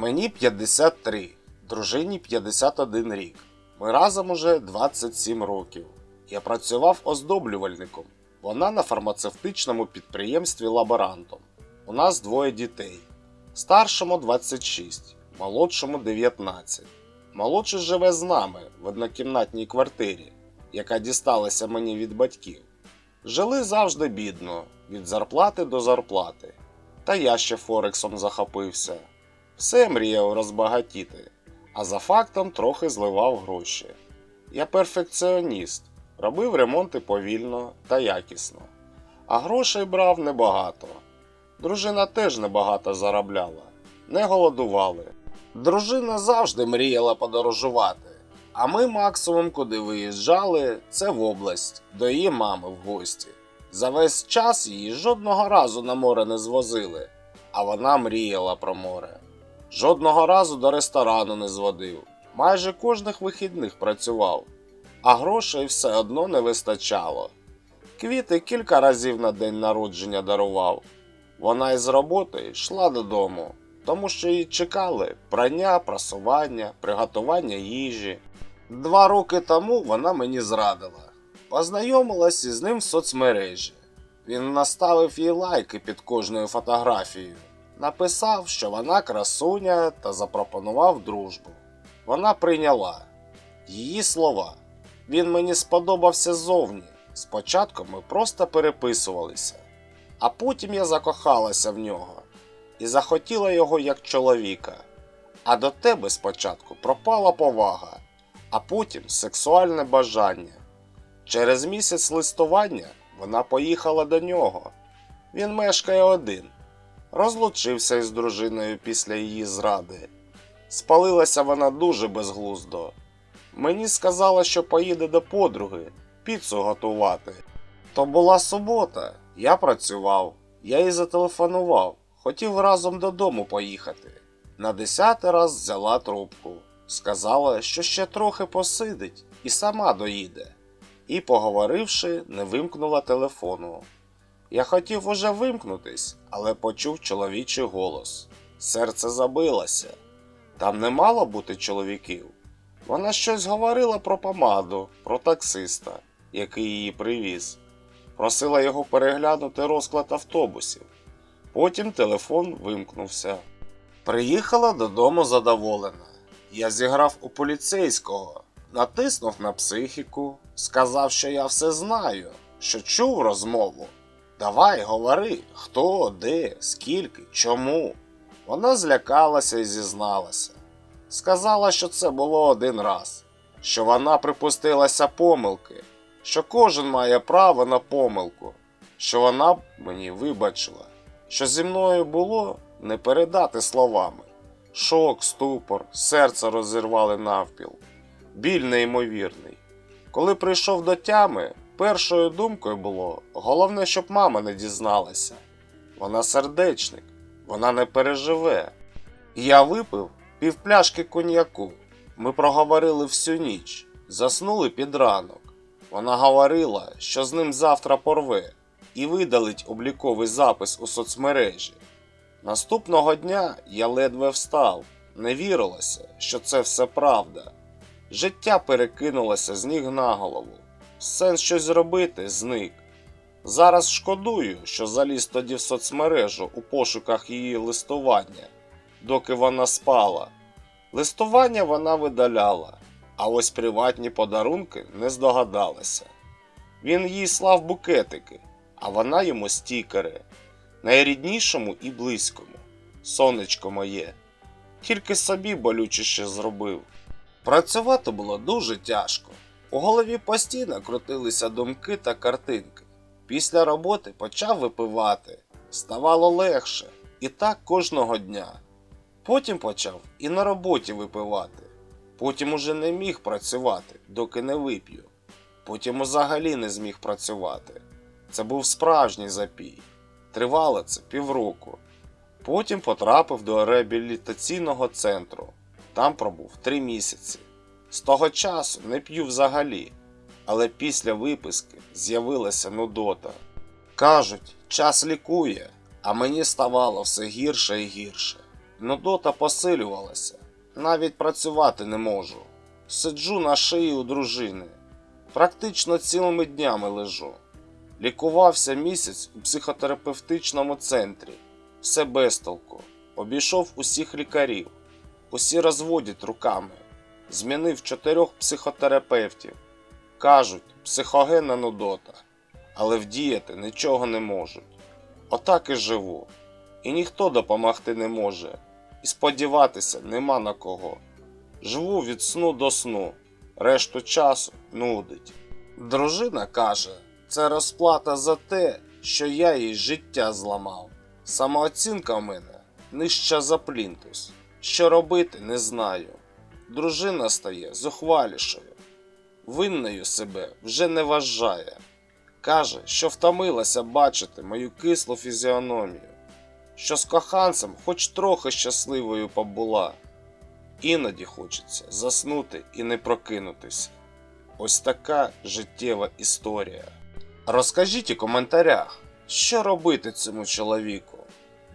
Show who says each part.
Speaker 1: Мені 53, дружині 51 рік. Ми разом уже 27 років. Я працював оздоблювальником. Вона на фармацевтичному підприємстві лаборантом. У нас двоє дітей. Старшому 26, молодшому 19. Молодший живе з нами в однокімнатній квартирі, яка дісталася мені від батьків. Жили завжди бідно, від зарплати до зарплати. Та я ще Форексом захопився. Все мріяв розбагатіти, а за фактом трохи зливав гроші. Я перфекціоніст, робив ремонти повільно та якісно, а грошей брав небагато. Дружина теж небагато заробляла, не голодували. Дружина завжди мріяла подорожувати, а ми максимум, куди виїжджали, це в область, до її мами в гості. За весь час її жодного разу на море не звозили, а вона мріяла про море. Жодного разу до ресторану не зводив, майже кожних вихідних працював, а грошей все одно не вистачало. Квіти кілька разів на день народження дарував. Вона із роботи йшла додому, тому що її чекали прання, прасування, приготування їжі. Два роки тому вона мені зрадила. Познайомилась із ним в соцмережі. Він наставив їй лайки під кожною фотографією. Написав, що вона красуня та запропонував дружбу. Вона прийняла її слова. Він мені сподобався зовні. Спочатку ми просто переписувалися, а потім я закохалася в нього і захотіла його як чоловіка. А до тебе спочатку пропала повага, а потім сексуальне бажання. Через місяць листування вона поїхала до нього. Він мешкає один. Розлучився із дружиною після її зради. Спалилася вона дуже безглуздо. Мені сказала, що поїде до подруги піцу готувати. То була субота, я працював, я їй зателефонував, хотів разом додому поїхати. На десятий раз взяла трубку, сказала, що ще трохи посидить і сама доїде. І, поговоривши, не вимкнула телефону. Я хотів уже вимкнутись, але почув чоловічий голос. Серце забилося. Там не мало бути чоловіків. Вона щось говорила про помаду, про таксиста, який її привіз. Просила його переглянути розклад автобусів. Потім телефон вимкнувся. Приїхала додому задоволена. Я зіграв у поліцейського, натиснув на психіку, сказав, що я все знаю, що чув розмову. Давай, говори, хто, де, скільки, чому. Вона злякалася і зізналася. Сказала, що це було один раз, що вона припустилася помилки, що кожен має право на помилку, що вона б мені вибачила, що зі мною було не передати словами. Шок, ступор, серце розірвали навпіл. Біль неймовірний. Коли прийшов до тями, першою думкою було головне, щоб мама не дізналася. Вона сердечник, вона не переживе. Я випив півпляшки коньяку. Ми проговорили всю ніч, заснули під ранок. Вона говорила, що з ним завтра порве і видалить обліковий запис у соцмережі. Наступного дня я ледве встав, не вірилося, що це все правда. Життя перекинулося з ніг на голову. Сенс щось зробити зник. Зараз шкодую, що заліз тоді в соцмережу у пошуках її листування, доки вона спала. Листування вона видаляла, а ось приватні подарунки не здогадалася. Він їй слав букетики, а вона йому стікери, найріднішому і близькому. Сонечко моє, тільки собі болючіше зробив. Працювати було дуже тяжко. У голові постійно крутилися думки та картинки. Після роботи почав випивати, ставало легше, і так кожного дня. Потім почав і на роботі випивати. Потім уже не міг працювати, доки не вип'ю. Потім взагалі не зміг працювати. Це був справжній запій. Тривало це півроку. Потім потрапив до реабілітаційного центру. Там пробув три місяці. З того часу не п'ю взагалі, але після виписки з'явилася нудота. Кажуть, час лікує, а мені ставало все гірше і гірше. Нудота посилювалася. Навіть працювати не можу. Сиджу на шиї у дружини. Практично цілими днями лежу. Лікувався місяць у психотерапевтичному центрі. Все без толку. Обійшов усіх лікарів. Усі розводять руками. Змінив чотирьох психотерапевтів. Кажуть, психогенна нудота, але вдіяти нічого не можуть. Отак і живу. І ніхто допомогти не може, і сподіватися нема на кого. Живу від сну до сну, решту часу нудить. Дружина каже, це розплата за те, що я їй життя зламав. Самооцінка в мене нижча за плінтус. Що робити, не знаю. Дружина стає зухвалішою. Винною себе вже не вважає. Каже, що втомилася бачити мою кислу фізіономію, що з коханцем хоч трохи щасливою побула. Іноді хочеться заснути і не прокинутися. Ось така життєва історія. Розкажіть у коментарях, що робити цьому чоловіку.